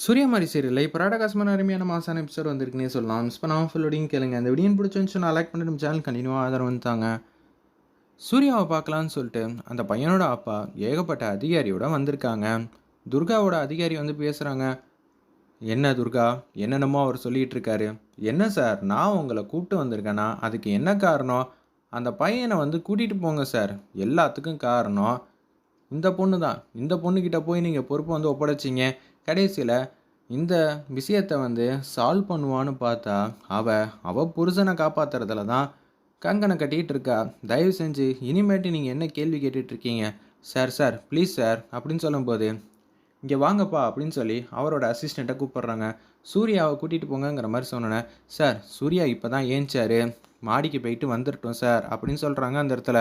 சூரியமாரி சீரியலில் இப்போ ராடகாசமான அருமையான மாசான எபிசோட் வந்திருக்குன்னே சொல்லலாம். மிஸ் பண்ணாமல் ஃபுல்லோடையும் கேளுங்க. இந்த வீடியோ பிடிச்சிருந்துச்சு நான் லைக் பண்ணிட்டு நம்ம சேனல் கண்டினியூவாக ஆதரவு வந்துட்டாங்க. சூர்யாவை பார்க்கலான்னு சொல்லிட்டு அந்த பையனோட அப்பா ஏகப்பட்ட அதிகாரியோட வந்திருக்காங்க. துர்காவோட அதிகாரி வந்து பேசுகிறாங்க என்ன துர்கா? என்னென்னமோ அவர் சொல்லிகிட்டு இருக்காரு. என்ன சார்? நான் உங்களை கூப்பிட்டு வந்திருக்கேன்னா அதுக்கு என்ன காரணம்? அந்த பையனை வந்து கூட்டிகிட்டு போங்க சார். எல்லாத்துக்கும் காரணம் இந்த பொண்ணு தான் இந்த பொண்ணுக்கிட்ட போய் நீங்கள் பொறுப்பை வந்து ஒப்படைச்சிங்க. கடைசியில் இந்த விஷயத்தை வந்து சால்வ் பண்ணுவான்னு பார்த்தா அவ அவ புருஷனை காப்பாத்துறதுல தான் கங்கனை கட்டிகிட்டு இருக்கா. தயவு செஞ்சு இனிமேட்டு நீங்கள் என்ன கேள்வி கேட்டுட்ருக்கீங்க சார் சார் ப்ளீஸ் சார் அப்படின்னு சொல்லும்போது இங்கே வாங்கப்பா அப்படின்னு சொல்லி அவரோட அசிஸ்டண்ட்டை கூப்பிட்றாங்க. சூர்யாவை கூட்டிகிட்டு போங்கங்கிற மாதிரி சொன்னேன் சார் சூர்யா இப்போ தான் ஏஞ்சாரு. மாடிக்கு போயிட்டு வந்துட்டோம் சார் அப்படின்னு சொல்கிறாங்க அந்த இடத்துல.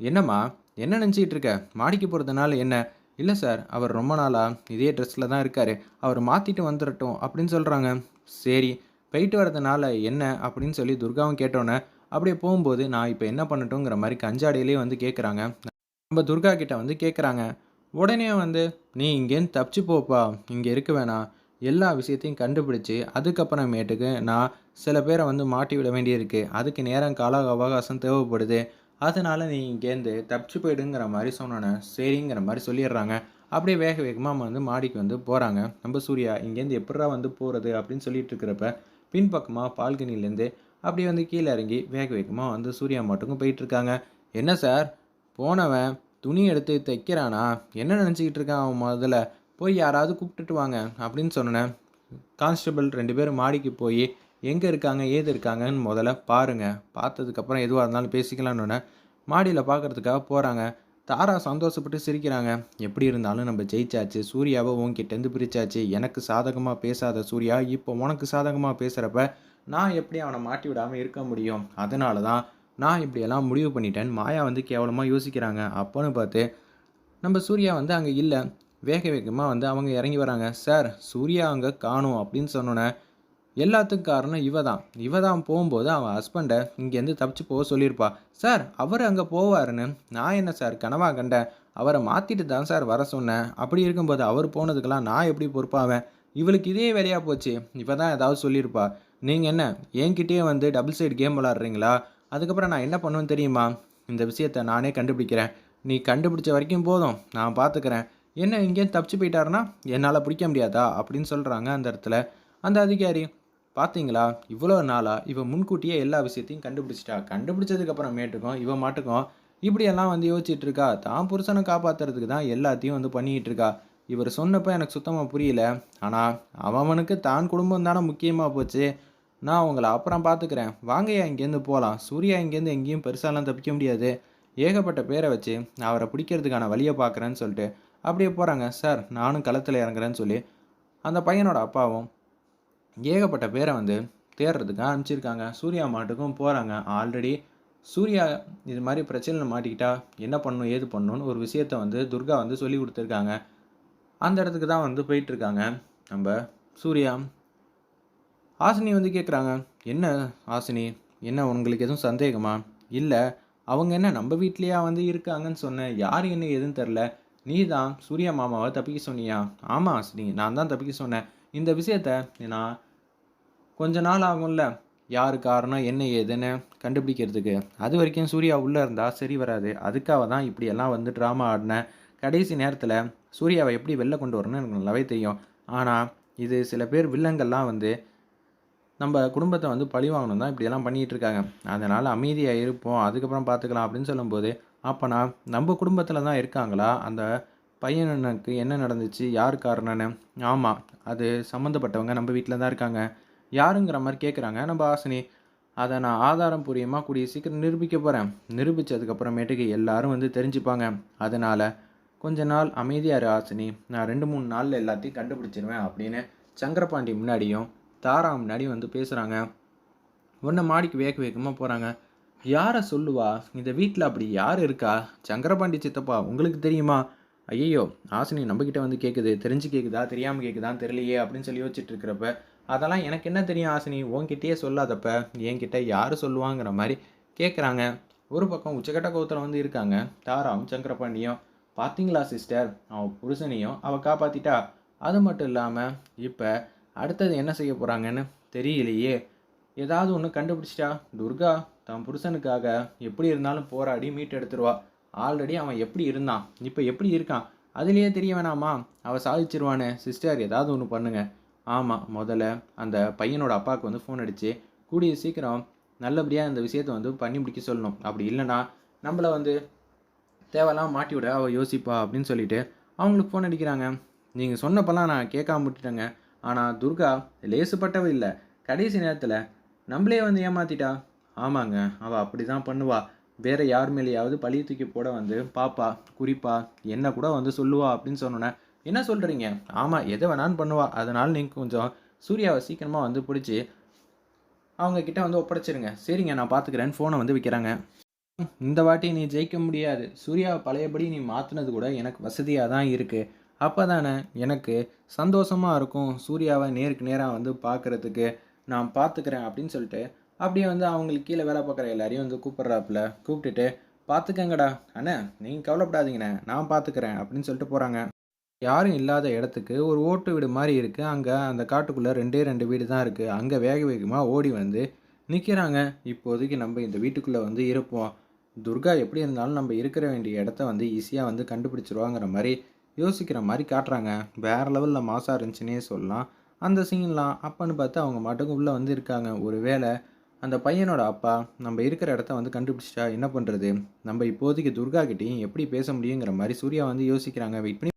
என்னம்மா என்ன நினச்சிக்கிட்டு இருக்க? மாடிக்கு போகிறதுனால என்ன? இல்லை சார் அவர் ரொம்ப நாளாக இதே ட்ரெஸ்ஸில் தான் இருக்கார். அவர் மாற்றிட்டு வந்துடட்டும் அப்படின்னு சொல்கிறாங்க சரி போயிட்டு வரதுனால என்ன? அப்படின்னு சொல்லி துர்காவும் கேட்டோன்னே அப்படியே போகும்போது நான் இப்போ என்ன பண்ணட்டுங்கிற மாதிரி கஞ்சாடையிலே வந்து கேட்குறாங்க நம்ம துர்கா கிட்ட வந்து கேட்குறாங்க உடனே வந்து நீ இங்கேருந்து தப்பிச்சு போப்பா. இங்கே இருக்க வேணாம் எல்லா விஷயத்தையும் கண்டுபிடிச்சி அதுக்கப்புறமேட்டுக்கு நான் சில பேரை வந்து மாட்டி விட வேண்டியிருக்கு. அதுக்கு நேரம் கால அவகாசம் தேவைப்படுது. அதனால் நீ இங்கேருந்து தப்பிச்சு போயிடுங்கிற மாதிரி சொன்னோன்னே சரிங்கிற மாதிரி சொல்லிடுறாங்க. அப்படியே வேக வேகமாக வந்து மாடிக்கு வந்து போகிறாங்க நம்ம சூர்யா இங்கேருந்து எப்படா வந்து போகிறது அப்படின்னு சொல்லிட்டு இருக்கிறப்ப பின்பக்கமாக பால்கனிலேருந்து அப்படியே வந்து கீழே இறங்கி வேக வேகமாக வந்து சூர்யா மட்டுக்கும் போயிட்டுருக்காங்க என்ன சார்? போனவன் துணி எடுத்து தைக்கிறானா? என்ன நினச்சிக்கிட்டு இருக்கான் அவன் முதல்ல? போய் யாராவது கூப்பிட்டுட்டு வாங்க. அப்படின்னு சொன்னேன் கான்ஸ்டபிள் ரெண்டு பேரும் மாடிக்கு போய் எங்கே இருக்காங்க ஏது இருக்காங்கன்னு முதல்ல பாருங்கள் பார்த்ததுக்கப்புறம் எதுவாக இருந்தாலும் பேசிக்கலான்னு மாடியில் பார்க்குறதுக்காக போகிறாங்க தாரா சந்தோஷப்பட்டு சிரிக்கிறாங்க. எப்படி இருந்தாலும் நம்ம ஜெயிச்சாச்சு. சூர்யாவை உங்ககிட்டேருந்து பிரிச்சாச்சு. எனக்கு சாதகமாக பேசாத சூர்யா இப்போ உனக்கு சாதகமாக பேசுகிறப்ப நான் எப்படி அவனை மாட்டி விடாமல் இருக்க முடியும்? அதனால தான் நான் இப்படியெல்லாம் முடிவு பண்ணிட்டேன் மாயா வந்து கேவலமாக யோசிக்கிறாங்க. அப்போன்னு பார்த்து நம்ம சூர்யா வந்து அங்கே இல்லை. வேக வேகமாக வந்து அவங்க இறங்கி வராங்க. சார் சூர்யா அங்கே காணும் அப்படின்னு சொன்னோன்னே எல்லாத்துக்கும் காரணம் இவ தான் இவ தான் போகும்போது அவன் ஹஸ்பண்டை இங்கேருந்து தப்பிச்சு போக சொல்லியிருப்பா. சார் அவர் அங்கே போவாருன்னு நான் என்ன சார் கனவா கண்டேன்? அவரை மாற்றிட்டு தான் சார் வர சொன்னேன். அப்படி இருக்கும்போது அவர் போனதுக்கெல்லாம் நான் எப்படி பொறுப்பாவேன் இவளுக்கு இதே வேலையாக போச்சு. இவ தான் ஏதாவது சொல்லியிருப்பா. நீங்கள் என்ன என்கிட்டயே வந்து டபுள் சைடு கேம் விளாட்றீங்களா? அதுக்கப்புறம் நான் என்ன பண்ணுவேன்னு தெரியுமா? இந்த விஷயத்தை நானே கண்டுபிடிக்கிறேன். நீ கண்டுபிடிச்ச வரைக்கும் போதும். நான் பார்த்துக்கிறேன் என்ன இங்கேயும் தப்பிச்சு போயிட்டாருன்னா என்னால் பிடிக்க முடியாதா? அப்படின்னு சொல்கிறாங்க அந்த இடத்துல. அந்த அதிகாரி பார்த்தீங்களா இவ்வளோ நாளாக இவன் முன்கூட்டியே எல்லா விஷயத்தையும் கண்டுபிடிச்சிட்டா. கண்டுபிடிச்சதுக்கப்புறமேட்டுக்கும் இவன் மாட்டுக்கும் இப்படியெல்லாம் வந்து யோசிச்சுட்டு இருக்கா தான் புருஷனை காப்பாற்றுறதுக்கு தான் எல்லாத்தையும் வந்து பண்ணிக்கிட்டு இருக்கா இவர் சொன்னப்போ எனக்கு சுத்தமாக புரியல. ஆனால் அவனுக்கு தான் குடும்பம் தானே முக்கியமாக போச்சு. நான் உங்களை அப்புறம் பார்த்துக்கிறேன் வாங்கய்யா இங்கேருந்து போகலாம் சூர்யா இங்கேருந்து எங்கேயும் பெருசாலாம் தப்பிக்க முடியாது. ஏகப்பட்ட பேரை வச்சு நான் அவரை பிடிக்கிறதுக்கான வழியை பார்க்குறேன்னு சொல்லிட்டு அப்படியே போகிறாங்க சார் நானும் களத்தில் இறங்குறேன்னு சொல்லி அந்த பையனோட அப்பாவும் ஏகப்பட்ட பேரை வந்து தேடுறதுக்கு அனுப்பிச்சிருக்காங்க. சூர்யா மாட்டுக்கும் போகிறாங்க ஆல்ரெடி சூர்யா இது மாதிரி பிரச்சனையில் மாட்டிக்கிட்டா என்ன பண்ணணும் ஏது பண்ணணும்னு ஒரு விஷயத்த வந்து துர்கா வந்து சொல்லி கொடுத்துருக்காங்க. அந்த இடத்துக்கு தான் வந்து போயிட்டுருக்காங்க. நம்ம சூர்யா ஆசினி வந்து கேட்குறாங்க என்ன ஆசினி? என்ன உங்களுக்கு எதுவும் சந்தேகமா? இல்லை அவங்க என்ன நம்ம வீட்லேயா வந்து இருக்காங்கன்னு சொன்னேன் யார் என்ன எதுன்னு தெரில நீ தான் சூர்யா மாமாவை தப்பிக்க சொன்னியா? ஆமாம் ஆசினி. நான் தான் தப்பிக்க சொன்னேன். இந்த விஷயத்த நான் கொஞ்ச நாள் ஆகும்ல. யார் காரணம் என்ன ஏதுன்னு கண்டுபிடிக்கிறதுக்கு. அது வரைக்கும் சூர்யா உள்ளே இருந்தால் சரி வராது. அதுக்காக தான் இப்படியெல்லாம் வந்து ட்ராமா ஆடினேன் கடைசி நேரத்தில் சூர்யாவை எப்படி வெளில கொண்டு வரணும்னு எனக்கு நல்லாவே தெரியும். ஆனால் இது சில பேர் வில்லங்கள்லாம் வந்து நம்ம குடும்பத்தை வந்து பழி வாங்கணும் தான் இப்படியெல்லாம் பண்ணிகிட்டு இருக்காங்க. அதனால் அமைதியாக இருப்போம் அதுக்கப்புறம் பார்த்துக்கலாம் அப்படின்னு சொல்லும்போது அப்போனா நம்ம குடும்பத்தில் தான் இருக்காங்களா? அந்த பையனுக்கு என்ன நடந்துச்சு? யார் காரணம்னு? ஆமாம் அது சம்மந்தப்பட்டவங்க நம்ம வீட்டில் தான் இருக்காங்க. யாருங்கிற மாதிரி கேட்குறாங்க நம்ம ஆசினி அதை நான் ஆதாரம் பூரியமாக கூடிய சீக்கிரம் நிரூபிக்க போகிறேன் நிரூபித்ததுக்கப்புறமேட்டுக்கு எல்லாரும் வந்து தெரிஞ்சுப்பாங்க. அதனால் கொஞ்ச நாள் அமைதியார் ஆசினி. நான் ரெண்டு மூணு நாளில் எல்லாத்தையும் கண்டுபிடிச்சிருவேன் அப்படின்னு சங்கரபாண்டி முன்னாடியும் தாரா முன்னாடியும் வந்து பேசுகிறாங்க உன்னை மாடிக்கு வேக வேகமாக போகிறாங்க யாரை சொல்லுவா? இந்த வீட்டில் அப்படி யார் இருக்கா? சங்கரபாண்டி சித்தப்பா உங்களுக்கு தெரியுமா? ஐயோ ஆசினி நம்மக்கிட்ட வந்து கேட்குது தெரிஞ்சு கேட்குதா தெரியாமல் கேட்குதா தெரியலையே அப்படின்னு சொல்லி யோசிச்சுட்டு இருக்கிறப்ப அதெல்லாம் எனக்கு என்ன தெரியும் ஆசினி? உன்கிட்டயே சொல்லாதப்ப என்கிட்ட யார் சொல்லுவாங்கிற மாதிரி கேட்குறாங்க ஒரு பக்கம் உச்சக்கட்ட கோத்தில் வந்து இருக்காங்க. தாராவும் சங்கரபாண்டியும் பார்த்தீங்களா சிஸ்டர்? அவன் புருஷனையும் அவள் காப்பாற்றிட்டா அது மட்டும் இல்லாமல் இப்போ அடுத்தது என்ன செய்ய போகிறாங்கன்னு தெரியலையே. ஏதாவது ஒன்று கண்டுபிடிச்சிட்டா? துர்கா தன் புருஷனுக்காக எப்படி இருந்தாலும் போராடி மீட் எடுத்துருவா ஆல்ரெடி அவன் எப்படி இருந்தான்? இப்போ எப்படி இருக்கான்? அதுலேயே தெரிய வேணாமா? அவள் சாதிச்சிருவானே. சிஸ்டர் ஏதாவது ஒன்று பண்ணுங்கள் ஆமாம் முதல்ல அந்த பையனோட அப்பாவுக்கு வந்து ஃபோன் அடித்து கூடிய சீக்கிரம் நல்லபடியாக இந்த விஷயத்தை வந்து பண்ணி முடிக்க சொல்லணும். அப்படி இல்லைன்னா நம்மளை வந்து தேவையெல்லாம் மாட்டி விட அவள் யோசிப்பா அப்படின்னு சொல்லிட்டு அவங்களுக்கு ஃபோன் அடிக்கிறாங்க. நீங்கள் சொன்னப்பெல்லாம் நான் கேட்காம விட்டுட்டேங்க. ஆனால் துர்கா லேசுப்பட்டவ இல்லை. கடைசி நேரத்தில் நம்மளே வந்து ஏமாத்திட்டா? ஆமாங்க அவள் அப்படி தான் பண்ணுவாள் வேறு யார் மேலேயாவது பழிய தூக்கி போட வந்து பாப்பா குறிப்பா என்ன கூட வந்து சொல்லுவா அப்படின்னு சொன்னோன்னே என்ன சொல்கிறீங்க ஆமாம் எதை வேணாலும் பண்ணுவா. அதனால் நீங்கள் கொஞ்சம் சூர்யாவை சீக்கிரமாக வந்து பிடிச்சி அவங்கக்கிட்ட வந்து ஒப்படைச்சிருங்க. சரிங்க நான் பார்த்துக்கிறேன்னு ஃபோனை வந்து விற்கிறாங்க இந்த வாட்டி நீ ஜெயிக்க முடியாது. சூர்யாவை பழையபடி நீ மாற்றினது கூட எனக்கு வசதியாக தான் இருக்குது அப்போ தானே எனக்கு சந்தோஷமாக இருக்கும் சூர்யாவை நேருக்கு நேராக வந்து பார்க்குறதுக்கு நான் பார்த்துக்கிறேன் அப்படின்னு சொல்லிட்டு அப்படியே வந்து அவங்களுக்கு கீழே வேலை பார்க்குற எல்லாரையும் வந்து கூப்பிட்றாப்புல. கூப்பிட்டுட்டு பார்த்துக்கங்கடா அண்ணே நீங்கள் கவலைப்படாதீங்கண்ணே நான் பார்த்துக்கிறேன் அப்படின்னு சொல்லிட்டு போகிறாங்க யாரும் இல்லாத இடத்துக்கு ஒரு ஓட்டு வீடு மாதிரி இருக்குது அங்கே அந்த காட்டுக்குள்ளே ரெண்டே ரெண்டு வீடு தான் இருக்குது அங்கே வேக வேகமாக ஓடி வந்து நிற்கிறாங்க இப்போதைக்கு நம்ம இந்த வீட்டுக்குள்ளே வந்து இருப்போம். துர்கா எப்படி இருந்தாலும் நம்ம இருக்கிற வேண்டிய இடத்த வந்து ஈஸியாக வந்து கண்டுபிடிச்சிருவாங்கிற மாதிரி யோசிக்கிற மாதிரி காட்டுறாங்க. வேறு லெவலில் மாசாக இருந்துச்சுன்னே சொல்லலாம். அந்த சீன்லாம் அப்பன்னு பார்த்து அவங்க மாட்டுக்கு உள்ளே வந்து இருக்காங்க. ஒரு வேளை அந்த பையனோட அப்பா நம்ம இருக்கிற இடத்த வந்து கண்டுபிடிச்சிட்டா என்ன பண்ணுறது நம்ம இப்போதைக்கு துர்கா கிட்டேயும் எப்படி பேச முடியுங்கிற மாதிரி சூர்யா வந்து யோசிக்கிறாங்க. வெயிட் பண்ணி